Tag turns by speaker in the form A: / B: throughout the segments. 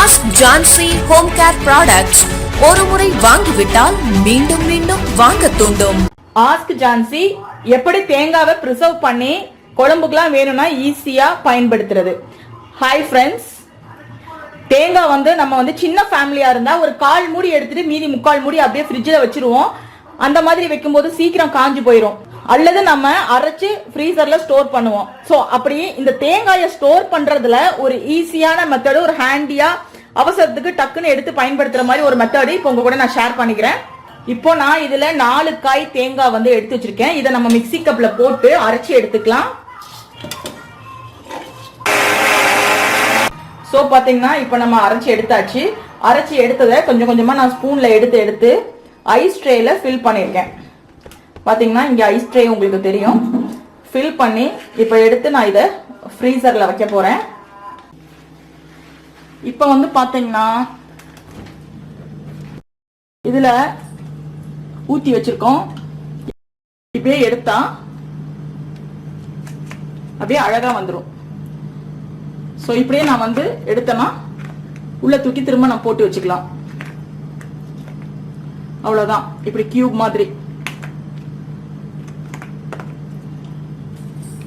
A: Ask Jansi home care products ஒரு முறை வாங்கிவிட்டால் மீண்டும் மீண்டும் வாங்க தூண்டும்.
B: ஆஸ்க் ஜான்சி எப்படி தேங்காவை ப்ரிசர்வ் பண்ணி குழம்புக்குலாம் வேணும்னா ஈஸியாக பயன்படுத்துறது. ஹாய் ஃப்ரெண்ட்ஸ் தேங்காய் வந்து நம்ம வந்து சின்ன ஃபேமிலியாக இருந்தால் ஒரு கால் மூடி எடுத்துட்டு மீதி முக்கால் மூடி அப்படியே ஃப்ரிட்ஜில் வச்சிருவோம். அந்த மாதிரி வைக்கும்போது சீக்கிரம் காஞ்சு போயிடும் அல்லது நம்ம அரைச்சு ஃப்ரீசர்ல ஸ்டோர் பண்ணுவோம். ஸோ அப்படி இந்த தேங்காயை ஸ்டோர் பண்றதுல ஒரு ஈஸியான மெத்தடு ஒரு ஹேண்டியா அவசரத்துக்கு டக்குன்னு எடுத்து பயன்படுத்துற மாதிரி ஒரு மெத்தடு இப்போ உங்க கூட நான் ஷேர் பண்ணிக்கிறேன். இப்போ நான் இதுல நாலு காய் தேங்காய் வந்து எடுத்து வச்சிருக்கேன். இதை நம்ம மிக்ஸி கப்ல போட்டு அரைச்சி எடுத்துக்கலாம். ஸோ பார்த்தீங்கன்னா இப்போ நம்ம அரைச்சி எடுத்தாச்சு. அரைச்சி எடுத்ததை கொஞ்சம் கொஞ்சமாக நான் ஸ்பூனில் எடுத்து எடுத்து ஐஸ் ட்ரேயில் ஃபில் பண்ணியிருக்கேன். பார்த்தீங்கன்னா இங்கே ஐஸ் ட்ரே உங்களுக்கு தெரியும். ஃபில் பண்ணி இப்போ எடுத்து நான் இதை ஃப்ரீசரில் வைக்க போகிறேன் இப்போ வந்து பார்த்தீங்கன்னா இதில் ஊற்றி வச்சிருக்கோம். இப்படியே எடுத்தா அப்படியே அழகாக வந்துடும் ஸோ இப்படியே நான் வந்து எடுத்தேன்னா உள்ள தூக்கி திரும்ப நான் போட்டு வச்சுக்கலாம். அவ்வளவுதான். இப்படி கியூப் மாதிரி.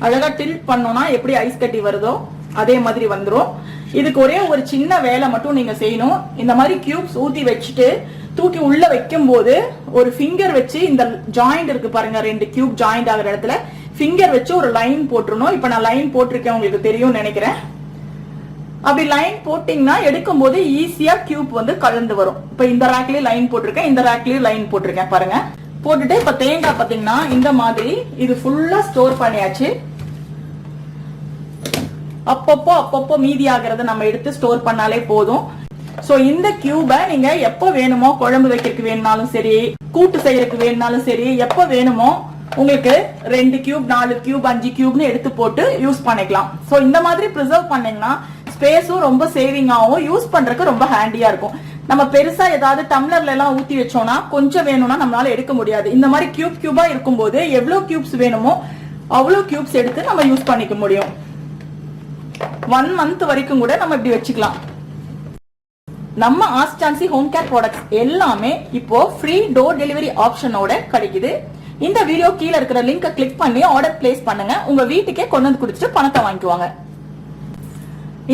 B: அழகா டில்ட் பண்ணோம்னா எப்படி ஐஸ் கட்டி வருதோ அதே மாதிரி வந்துரும். இதுக்கு ஒரே ஒரு சின்ன வேலை மட்டும் நீங்க செய்யணும். இந்த மாதிரி கியூப்ஸ் ஊத்தி வச்சுட்டு தூக்கி உள்ள வைக்கும் போது ஒரு ஃபிங்கர் வச்சு இந்த ஜாயிண்ட் இருக்கு பாருங்க ரெண்டு கியூப் ஜாயிண்ட் ஆகிற இடத்துல ஃபிங்கர் வச்சு ஒரு லைன் போட்டுருணும் இப்ப நான் லைன் போட்டிருக்கேன் உங்களுக்கு தெரியும்னு நினைக்கிறேன். அப்படி லைன் போட்டிங்கன்னா எடுக்கும் போது ஈஸியா கியூப் வந்து கலந்து வரும். இப்ப இந்த ரேக்லயே லைன் போட்டிருக்கேன் இந்த ரேக்லயே லைன் போட்டிருக்கேன் பாருங்க. போட்டுட்டு இப்ப தேங்காய் பாத்தீங்கன்னா இந்த மாதிரி இது ஃபுல்லா ஸ்டோர் பண்ணியாச்சு. அப்பப்போ அப்பப்போ மீதி ஆகிறத நம்ம எடுத்து ஸ்டோர் பண்ணாலே போதும். சோ இந்த கியூபை நீங்க எப்போ வேணுமோ குழம்பு வைக்கிறதுக்கு வேணும்னாலும் சரி கூட்டு செய்யறதுக்கு வேணும்னாலும் சரி எப்போ வேணுமோ உங்களுக்கு ரெண்டு கியூப் நாலு கியூப் அஞ்சு கியூப்னு எடுத்து போட்டு யூஸ் பண்ணிக்கலாம். சோ இந்த மாதிரி ப்ரிசர்வ் பண்ணீங்கன்னா ஸ்பேஸும் ரொம்ப சேவிங் ஆகும் யூஸ் பண்றதுக்கு ரொம்ப ஹேண்டியா இருக்கும். நம்ம பெருசா ஏதாவது டம்ளர்ல எல்லாம் ஊத்தி வச்சோம்னா கொஞ்சம் வேணும்னா நம்மளால எடுக்க முடியாது. இந்த மாதிரி கியூப் கியூபா இருக்கும்போது எவ்வளவு கியூப்ஸ் வேணுமோ அவ்வளவு கியூப்ஸ் எடுத்து நம்ம யூஸ் பண்ணிக்க முடியும். ஒன் மந்த் வரைக்கும் கூட நம்ம இப்படி வச்சுக்கலாம். நம்ம ஆஸ்டான்சி ஹோம் கேர் ப்ராடக்ட்ஸ் எல்லாமே இப்போ ஃப்ரீ டோர் டெலிவரி ஆப்ஷனோட கிடைக்குது. இந்த வீடியோ கீழ இருக்கிற லிங்கை கிளிக் பண்ணி ஆர்டர் பிளேஸ் பண்ணுங்க. உங்க வீட்டுக்கே கொண்டு வந்து குடிச்சிட்டு பணத்தை வாங்கிக்குவாங்க.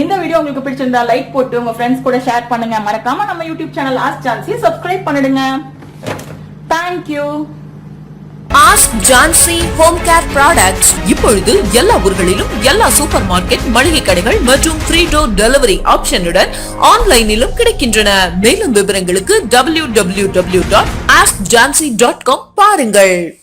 B: இந்த வீடியோ உங்களுக்கு பிடிச்சிருந்தா லைக் போட்டு உங்க ஃப்ரெண்ட்ஸ் கூட ஷேர் பண்ணுங்க. மறக்காம நம்ம யூடியூப் சேனல் ஆஸ்டான்சி சான்சி சப்ஸ்கிரைப் பண்ணிடுங்க. Thank you
A: ask Jansi home care products இப்பொழுது எல்லா ஊர்களிலும் எல்லா சூப்பர் மார்க்கெட் மளிகை கடைகள் மற்றும் ஃப்ரீ டோர் டெலிவரி ஆப்ஷனுடன் ஆன்லைனிலும் கிடைக்கின்றன. மேலும் விவரங்களுக்கு W W W dot ask Jansi dot com பாருங்கள்.